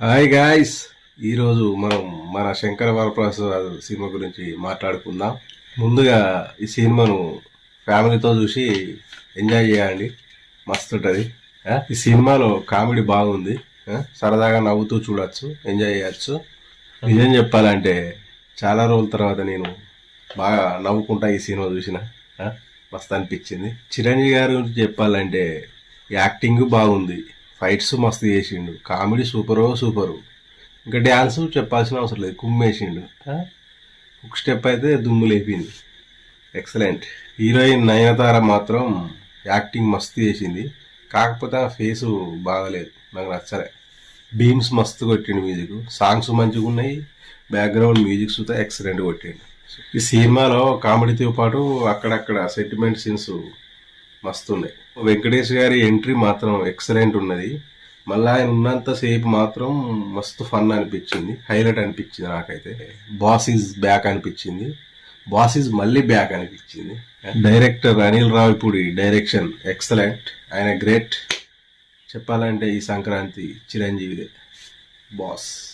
Hi guys ఈరోజు మనం మన శంకర వరప్రసాద్ సినిమా గురించి మాట్లాడుకుందాం. ముందుగా ఈ సినిమాను ఫ్యామిలీతో చూసి ఎంజాయ్ చేయండి. మస్తు ఉంటుంది ఈ సినిమాలో కామెడీ బాగుంది. సరదాగా నవ్వుతూ చూడొచ్చు ఎంజాయ్ చేయొచ్చు. నిజం చెప్పాలంటే చాలా రోజుల తర్వాత నేను బాగా నవ్వుకుంటా ఈ సినిమా చూసిన. మస్తు అనిపించింది. చిరంజీవి గారి గురించి చెప్పాలంటే యాక్టింగ్ బాగుంది. ఫైట్స్ మస్తు చేసిండు. కామెడీ సూపరో సూపరు. ఇంకా డ్యాన్స్ చెప్పాల్సిన అవసరం లేదు. కుమ్మేసిండు? ఒక స్టెప్ అయితే దుమ్ము లేపింది. ఎక్సలెంట్ హీరోయిన్ నయనతార మాత్రం యాక్టింగ్ మస్తు చేసింది. కాకపోతే ఆ ఫేసు బాగలేదు. నాకు నచ్చలే. బీమ్స్ మస్తు కొట్టిండు మ్యూజిక్. సాంగ్స్ మంచిగా ఉన్నాయి. బ్యాక్గ్రౌండ్ మ్యూజిక్ సుతా ఎక్సలెంట్ కొట్టిండు. ఈ సినిమాలో కామెడీతో పాటు అక్కడక్కడ సెంటిమెంట్ సీన్స్ మస్తున్నాయి వెంకటేష్ గారి ఎంట్రీ మాత్రం ఎక్సలెంట్ ఉన్నది. మళ్ళీ ఆయన ఉన్నంత సేపు మాత్రం మస్తు ఫన్ అనిపించింది. హైలైట్ అనిపించింది నాకైతే. బాస్ ఈజ్ బ్యాక్ అనిపించింది. బాస్ ఈజ్ మళ్ళీ బ్యాక్ అనిపించింది. Director Anil Ravipudi direction excellent ఆయన గ్రేట్ చెప్పాలంటే ఈ సంక్రాంతి చిరంజీవిదే. బాస్